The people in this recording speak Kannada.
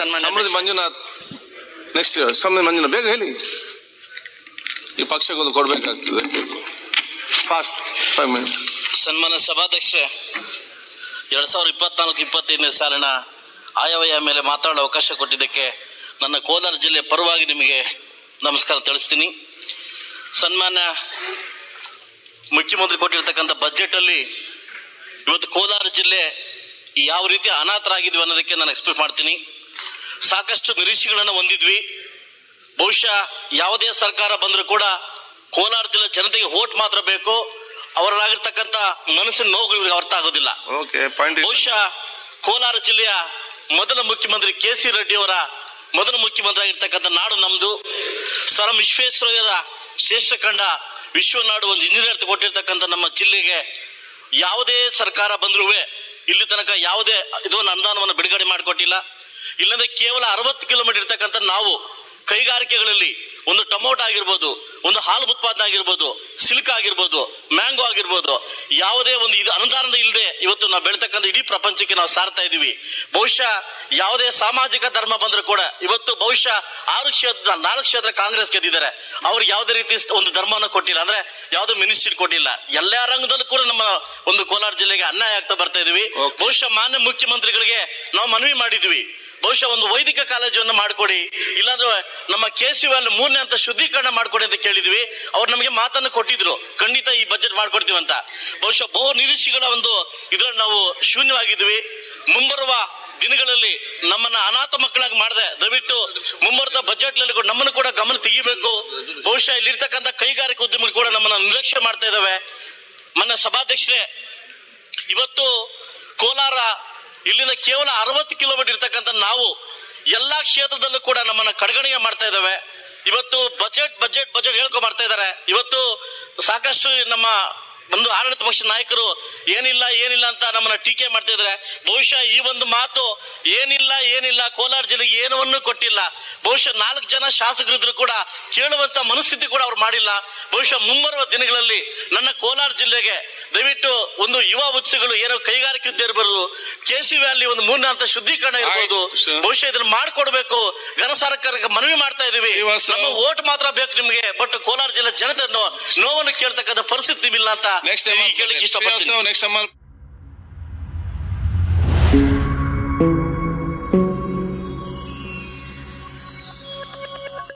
ಸನ್ಮಾನ್ಯ ಸಮೃದ್ಧಿ ಮಂಜುನಾಥ್ ನೆಕ್ಸ್ಟ್ ಸಮೃದ್ಧಿ ಮಂಜುನಾಥ್ ಬೇಗ ಹೇಳಿ. ಈ ಪಕ್ಷಕ್ಕೊಂದು ಕೊಡ್ಬೇಕಾಗ್ತದೆ. ಫಾಸ್ಟ್ ಫೈವ್ ಮಿನಿಟ್ಸ್ ಸನ್ಮಾನ್ಯ ಸಭಾಧ್ಯಕ್ಷೆ ಎರಡ್ ಸಾವಿರದ ಇಪ್ಪತ್ನಾಲ್ಕು ಇಪ್ಪತ್ತೈದನೇ ಸಾಲಿನ ಆಯವ್ಯಯ ಮೇಲೆ ಮಾತಾಡೋ ಅವಕಾಶ ಕೊಟ್ಟಿದ್ದಕ್ಕೆ ನನ್ನ ಕೋಲಾರ ಜಿಲ್ಲೆ ಪರವಾಗಿ ನಿಮಗೆ ನಮಸ್ಕಾರ ತಿಳಿಸ್ತೀನಿ. ಸನ್ಮಾನ್ಯ ಮುಖ್ಯಮಂತ್ರಿ ಕೊಟ್ಟಿರ್ತಕ್ಕಂಥ ಬಜೆಟ್ ಅಲ್ಲಿ ಇವತ್ತು ಕೋಲಾರ ಜಿಲ್ಲೆ ಯಾವ ರೀತಿ ಅನಾಥರಾಗಿದ್ವಿ ಅನ್ನೋದಕ್ಕೆ ನಾನು ಎಕ್ಸ್ಪೆಕ್ಟ್ ಮಾಡ್ತೀನಿ. ಸಾಕಷ್ಟು ನಿರೀಕ್ಷೆಗಳನ್ನು ಹೊಂದಿದ್ವಿ. ಬಹುಶಃ ಯಾವುದೇ ಸರ್ಕಾರ ಬಂದರೂ ಕೂಡ ಕೋಲಾರ ಜಿಲ್ಲೆ ಜನತೆಗೆ ಓಟ್ ಮಾತ್ರ ಬೇಕು. ಅವರಾಗಿರ್ತಕ್ಕಂಥ ಮನಸ್ಸಿನ ನೋವುಗಳು ಇವ್ರಿಗೆ ಅರ್ಥ ಆಗೋದಿಲ್ಲ. ಬಹುಶಃ ಕೋಲಾರ ಜಿಲ್ಲೆಯ ಮೊದಲ ಮುಖ್ಯಮಂತ್ರಿ ಕೆ ಸಿ ರೆಡ್ಡಿ ಅವರ ಮೊದಲ ಮುಖ್ಯಮಂತ್ರಿ ಆಗಿರ್ತಕ್ಕಂಥ ನಾಡು ನಮ್ದು. ಸರ್ ವಿಶ್ವೇಶ್ವರಯ್ಯರ ಶ್ರೇಷ್ಠ ಕಂಡ ವಿಶ್ವನಾಡು ಒಂದು ಇಂಜಿನಿಯರ್ ಕೊಟ್ಟಿರ್ತಕ್ಕಂಥ ನಮ್ಮ ಜಿಲ್ಲೆಗೆ ಯಾವುದೇ ಸರ್ಕಾರ ಬಂದ್ರೂ ಇಲ್ಲಿ ತನಕ ಯಾವುದೇ ಇದೊಂದು ಅನುದಾನವನ್ನು ಬಿಡುಗಡೆ ಮಾಡಿಕೊಟ್ಟಿಲ್ಲ. ಇಲ್ಲಂದ್ರೆ ಕೇವಲ ಅರವತ್ತು ಕಿಲೋಮೀಟರ್ ಇರ್ತಕ್ಕಂಥ ನಾವು ಕೈಗಾರಿಕೆಗಳಲ್ಲಿ ಒಂದು ಟೊಮೊಟೊ ಆಗಿರ್ಬೋದು ಒಂದು ಹಾಲು ಉತ್ಪಾದನೆ ಆಗಿರ್ಬೋದು ಸಿಲ್ಕ್ ಆಗಿರ್ಬೋದು ಮ್ಯಾಂಗೋ ಆಗಿರ್ಬೋದು ಯಾವುದೇ ಒಂದು ಇದು ಅನುದಾನದ ಇಲ್ಲದೆ ಇವತ್ತು ನಾವು ಬೆಳೀತಕ್ಕಂಥ ಇಡೀ ಪ್ರಪಂಚಕ್ಕೆ ನಾವು ಸಾರ್ತಾ ಇದ್ದೀವಿ. ಬಹುಶಃ ಯಾವುದೇ ಸಾಮಾಜಿಕ ಧರ್ಮ ಬಂದರೂ ಕೂಡ ಇವತ್ತು ಬಹುಶಃ ಆರು ಕ್ಷೇತ್ರ ನಾಲ್ಕು ಕ್ಷೇತ್ರ ಕಾಂಗ್ರೆಸ್ ಗೆದ್ದಿದ್ದಾರೆ. ಅವ್ರಿಗೆ ಯಾವುದೇ ರೀತಿ ಒಂದು ಧರ್ಮವನ್ನು ಕೊಟ್ಟಿಲ್ಲ ಅಂದ್ರೆ ಯಾವುದೋ ಮಿನಿಸ್ಟ್ರಿ ಕೊಟ್ಟಿಲ್ಲ. ಎಲ್ಲ ರಂಗದಲ್ಲೂ ಕೂಡ ನಮ್ಮ ಒಂದು ಕೋಲಾರ ಜಿಲ್ಲೆಗೆ ಅನ್ಯಾಯ ಆಗ್ತಾ ಬರ್ತಾ ಇದೀವಿ ಬಹುಶಃ ಮಾನ್ಯ ಮುಖ್ಯಮಂತ್ರಿಗಳಿಗೆ ನಾವು ಮನವಿ ಮಾಡಿದ್ವಿ. ಬಹುಶಃ ಒಂದು ವೈದಿಕ ಕಾಲೇಜನ್ನು ಮಾಡಿಕೊಡಿ. ಇಲ್ಲಾಂದ್ರೆ ನಮ್ಮ ಕೆ ಸಿ ಅಲ್ಲಿ ಮೂರನೇ ಅಂತ ಶುದ್ಧೀಕರಣ ಮಾಡ್ಕೊಡಿ ಅಂತ ಕೇಳಿದ್ವಿ. ಅವ್ರು ನಮಗೆ ಮಾತನ್ನು ಕೊಟ್ಟಿದ್ರು. ಖಂಡಿತ ಈ ಬಜೆಟ್ ಮಾಡ್ಕೊಡ್ತೀವಿ ಅಂತ. ಬಹುಶಃ ಬಹು ನಿರೀಕ್ಷೆಗಳ ಒಂದು ಇದರಲ್ಲಿ ನಾವು ಶೂನ್ಯವಾಗಿದ್ವಿ. ಮುಂಬರುವ ದಿನಗಳಲ್ಲಿ ನಮ್ಮನ್ನ ಅನಾಥ ಮಕ್ಕಳಾಗಿ ಮಾಡದೆ. ದಯವಿಟ್ಟು ಮುಂಬರದ ಬಜೆಟ್ನಲ್ಲಿ ನಮ್ಮನ್ನು ಕೂಡ ಗಮನ ತೆಗಿಬೇಕು. ಬಹುಶಃ ಇಲ್ಲಿರ್ತಕ್ಕಂಥ ಕೈಗಾರಿಕಾ ಉದ್ಯಮಗಳು ಕೂಡ ನಮ್ಮನ್ನ ನಿರ್ಲಕ್ಷ್ಯ ಮಾಡ್ತಾ ಇದಾವೆ. ಮನ್ನ ಸಭಾಧ್ಯಕ್ಷರೇ, ಇವತ್ತು ಕೋಲಾರ ಇಲ್ಲಿಂದ ಕೇವಲ ಅರವತ್ತು ಕಿಲೋಮೀಟರ್ ಇರ್ತಕ್ಕಂಥ ನಾವು ಎಲ್ಲಾ ಕ್ಷೇತ್ರದಲ್ಲೂ ಕೂಡ ನಮ್ಮನ್ನ ಕಡೆಗಣಿಗೆ ಮಾಡ್ತಾ ಇದ್ದಾವೆ ಇವತ್ತು ಬಜೆಟ್ ಬಜೆಟ್ ಬಜೆಟ್ ಹೇಳ್ಕೊ ಮಾಡ್ತಾ ಇದ್ದಾರೆ ಇವತ್ತು ಸಾಕಷ್ಟು ನಮ್ಮ ಒಂದು ಆಡಳಿತ ಪಕ್ಷ ನಾಯಕರು ಏನಿಲ್ಲ ಏನಿಲ್ಲ ಅಂತ ನಮ್ಮನ್ನ ಟೀಕೆ ಮಾಡ್ತಾ ಇದ್ದಾರೆ ಬಹುಶಃ ಈ ಒಂದು ಮಾತು ಏನಿಲ್ಲ ಏನಿಲ್ಲ, ಕೋಲಾರ ಜಿಲ್ಲೆಗೆ ಏನವನ್ನು ಕೊಟ್ಟಿಲ್ಲ. ಬಹುಶಃ ನಾಲ್ಕು ಜನ ಶಾಸಕರಿದ್ರು ಕೂಡ ಕೇಳುವಂತ ಮನಸ್ಥಿತಿ ಕೂಡ ಅವ್ರು ಮಾಡಿಲ್ಲ. ಬಹುಶಃ ಮುಂಬರುವ ದಿನಗಳಲ್ಲಿ ನನ್ನ ಕೋಲಾರ ಜಿಲ್ಲೆಗೆ ದಯವಿಟ್ಟು ಒಂದು ಯುವ ಉತ್ಸಗಳು ಏನೋ ಕೈಗಾರಿಕೆ ಉದ್ಯೋಗ ಕೆ ಕೆಸಿ ವ್ಯಾಲಿ ಒಂದು ಮೂರನೇ ಹಂತ ಶುದ್ಧೀಕರಣ ಇರಬಹುದು ಬಹುಶಃ ಇದನ್ನ ಮಾಡ್ಕೊಡ್ಬೇಕು ಘನ ಸರ್ಕಾರಕ್ಕೆ ಮನವಿ ಮಾಡ್ತಾ ಇದೀವಿ. ನಮ್ಮ ಓಟ್ ಮಾತ್ರ ಬೇಕು ನಿಮಗೆ ಬಟ್ ಕೋಲಾರ ಜಿಲ್ಲೆ ಜನತೆಯನ್ನು ನೋವನ್ನು ಕೇಳ್ತಕ್ಕಂಥ ಪರಿಸ್ಥಿತಿ ಇಲ್ಲ ಅಂತ ಕೇಳಿ ಇಷ್ಟಪಡ್ತೀನಿ.